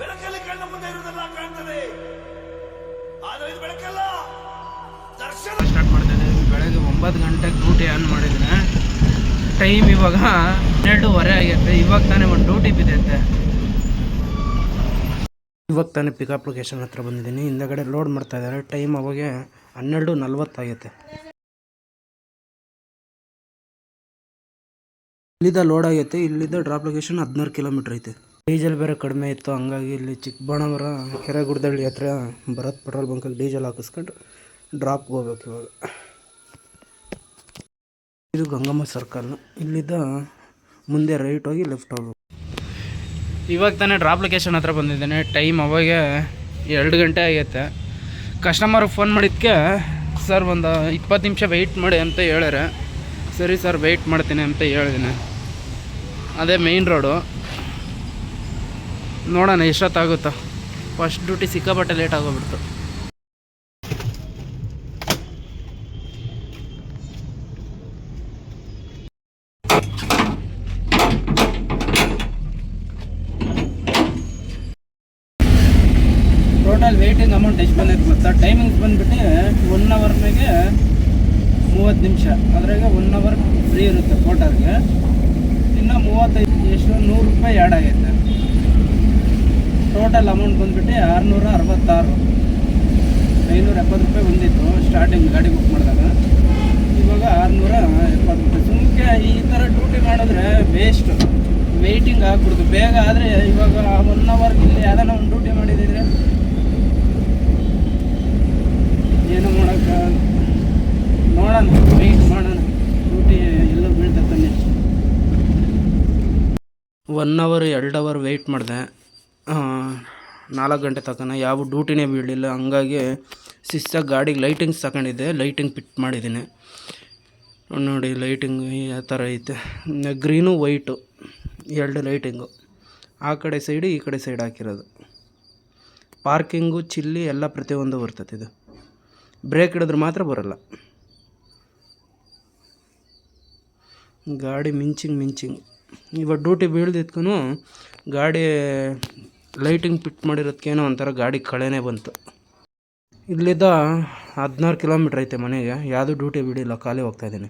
ಬೆಳಕಲ್ಲಿ ಕಣ್ಣ ಮುಂದೆ ಇರುವುದೆಲ್ಲ ಕಾಣ್ತದೆ. ಆದರೆ ಇದು ಬೆಳಕಲ್ಲ. ದರ್ಶನ ಸ್ಟಾರ್ಟ್ ಮಾಡ್ತಿದ್ದೆ ಬೆಳಗ್ಗೆ ಒಂಬತ್ತು ಗಂಟೆಗೆ ಡ್ಯೂಟಿ ಆನ್ ಮಾಡಿದ್ದೀನಿ. ಟೈಮ್ ಇವಾಗ ಹನ್ನೆರಡೂವರೆ ಆಗೈತೆ ಇವಾಗ ತಾನೇ ಒಂದು ಡ್ಯೂಟಿ ಬಿದ್ದೈತೆ ಇವಾಗ ತಾನೇ ಪಿಕಪ್ ಲೊಕೇಶನ್ ಹತ್ರ ಬಂದಿದ್ದೀನಿ. ಹಿಂದಗಡೆ ಲೋಡ್ ಮಾಡ್ತಾ ಇದ್ದಾರೆ. ಟೈಮ್ ಅವಾಗೆ ಹನ್ನೆರಡು ನಲ್ವತ್ತಾಗೈತೆ ಇಲ್ಲಿದ್ದ ಲೋಡ್ ಆಗೈತೆ ಇಲ್ಲಿದ್ದ ಡ್ರಾಪ್ ಲೊಕೇಶನ್ ಹದಿನಾರು ಕಿಲೋಮೀಟರ್ ಐತೆ. ಡೀಸೆಲ್ ಬೇರೆ ಕಡಿಮೆ ಇತ್ತು, ಹಂಗಾಗಿ ಇಲ್ಲಿ ಚಿಕ್ಕಬಳ್ಳಾಪುರ ಕೆರೆಗುಡ್ದಳ್ಳಿ ಹತ್ರ ಭರತ್ ಪೆಟ್ರೋಲ್ ಬಂಕಲ್ಲಿ ಡೀಸೆಲ್ ಹಾಕಿಸ್ಕೊಂಡು ಡ್ರಾಪ್ಗೆ ಹೋಗ್ಬೇಕು ಇವಾಗ. ಇದು ಗಂಗಮ್ಮ ಸರ್ಕಲ್. ಇಲ್ಲಿದ್ದ ಮುಂದೆ ರೈಟ್ ಹೋಗಿ ಲೆಫ್ಟ್ ಹೋಗ್ಬೇಕು. ಇವಾಗ ತಾನೇ ಡ್ರಾಪ್ ಲೊಕೇಶನ್ ಹತ್ರ ಬಂದಿದ್ದೇನೆ. ಟೈಮ್ ಅವಾಗ ಎರಡು ಗಂಟೆ ಆಗೈತೆ. ಕಸ್ಟಮರ್ಗೆ ಫೋನ್ ಮಾಡಿದ್ದಕ್ಕೆ ಸರ್ ಒಂದು ಇಪ್ಪತ್ತು ನಿಮಿಷ ವೆಯ್ಟ್ ಮಾಡಿ ಅಂತ ಹೇಳ್ಯಾರೆ. ಸರಿ ಸರ್ ವೆಯ್ಟ್ ಮಾಡ್ತೀನಿ ಅಂತ ಹೇಳಿದ್ದೀನಿ ಅದೇ ಮೇಯ್ನ್ ರೋಡು ನೋಡೋಣ, ಎಷ್ಟೊತ್ತಾಗುತ್ತೋ. ಫಸ್ಟ್ ಡ್ಯೂಟಿ ಸಿಕ್ಕಾಪಟ್ಟೆ ಲೇಟ್ ಆಗೋಗ್ಬಿಡ್ತು. ಟೋಟಲ್ ವೇಟಿಂಗ್ ಅಮೌಂಟ್ ಎಷ್ಟು ಬಂದೈತೆ ಗೊತ್ತಾ? ಟೈಮಿಂಗ್ಸ್ ಬಂದುಬಿಟ್ಟು ಒನ್ ಅವರ್ ಮೂವತ್ತು ನಿಮಿಷ. ಅದ್ರಾಗ ಒನ್ ಅವರ್ ಫ್ರೀ ಇರುತ್ತೆ ಕೋಟರ್ಗೆ ಇನ್ನು ಮೂವತ್ತೈದು, ಎಷ್ಟು ನೂರು ರೂಪಾಯಿ ಆ್ಯಡ್ ಆಗೈತೆ. ಟೋಟಲ್ ಅಮೌಂಟ್ ಬಂದುಬಿಟ್ಟು ಆರುನೂರ ಅರವತ್ತಾರು ಐನೂರ ಎಪ್ಪತ್ತು ರೂಪಾಯಿ ಬಂದಿತ್ತು ಸ್ಟಾರ್ಟಿಂಗ್ ಗಾಡಿ ಬುಕ್ ಮಾಡಿದಾಗ. ಇವಾಗ ಆರುನೂರ ಎಪ್ಪತ್ತು ರೂಪಾಯಿ. ಸುಮ್ಮನೆ ಈ ಥರ ಡ್ಯೂಟಿ ಮಾಡಿದ್ರೆ ವೇಸ್ಟು ವೆಯ್ಟಿಂಗ್ ಆಗ್ಬಿಡ್ತು. ಬೇಗ ಆದರೆ ಇವಾಗ ಒನ್ ಅವರ್ ಇಲ್ಲಿ ಯಾವ್ದಾನ ಒಂದು ಡ್ಯೂಟಿ ಮಾಡಿದ್ರೆ ಏನು ಮಾಡೋಕ್ಕ ನೋಡೋಣ ವೆಯ್ಟ್ ಮಾಡೋಣ. ಡ್ಯೂಟಿ ಎಲ್ಲೋ ಬೀಳ್ತೈತೆ ಒನ್ ಅವರ್ ಎರಡು ಅವರ್ ವೆಯ್ಟ್ ಮಾಡಿದೆ. ನಾಲ್ಕು ಗಂಟೆ ತಕನ ಯಾವ ಡ್ಯೂಟಿನೇ ಬೀಳಲಿಲ್ಲ. ಹಂಗಾಗಿ ಶಿಸ್ತಾಗಿ ಗಾಡಿಗೆ ಲೈಟಿಂಗ್ಸ್ ತಗೊಂಡಿದ್ದೆ ಲೈಟಿಂಗ್ ಫಿಟ್ ಮಾಡಿದ್ದೀನಿ. ನೋಡಿ, ಲೈಟಿಂಗ್ ಆ ಥರ ಐತೆ. ಗ್ರೀನು ವೈಟು, ಎರಡು ಲೈಟಿಂಗು. ಆ ಕಡೆ ಸೈಡು, ಈ ಕಡೆ ಸೈಡ್ ಹಾಕಿರೋದು. ಪಾರ್ಕಿಂಗು, ಚಿಲ್ಲಿ ಎಲ್ಲ ಪ್ರತಿಯೊಂದು ಬರ್ತೈತೆ ಇದು. ಬ್ರೇಕ್ ಹಿಡಿದ್ರೆ ಮಾತ್ರ ಬರೋಲ್ಲ. ಗಾಡಿ ಮಿಂಚಿಂಗ್ ಮಿಂಚಿಂಗ್. ಇವಾಗ ಡ್ಯೂಟಿ ಬೀಳ್ದಿದ್ಕೂ ಗಾಡಿ ಲೈಟಿಂಗ್ ಫಿಟ್ ಮಾಡಿರೋದಕ್ಕೇನೋ ಒಂಥರ ಗಾಡಿ ಕಳೆನೇ ಬಂತು. ಇಲ್ಲಿದ್ದ ಹದಿನಾರು ಕಿಲೋಮೀಟ್ರ್ ಐತೆ ಮನೆಗೆ. ಯಾವುದೂ ಡ್ಯೂಟಿ ಬಿಡಿಲ್ಲ, ಖಾಲಿ ಹೋಗ್ತಾಯಿದ್ದೀನಿ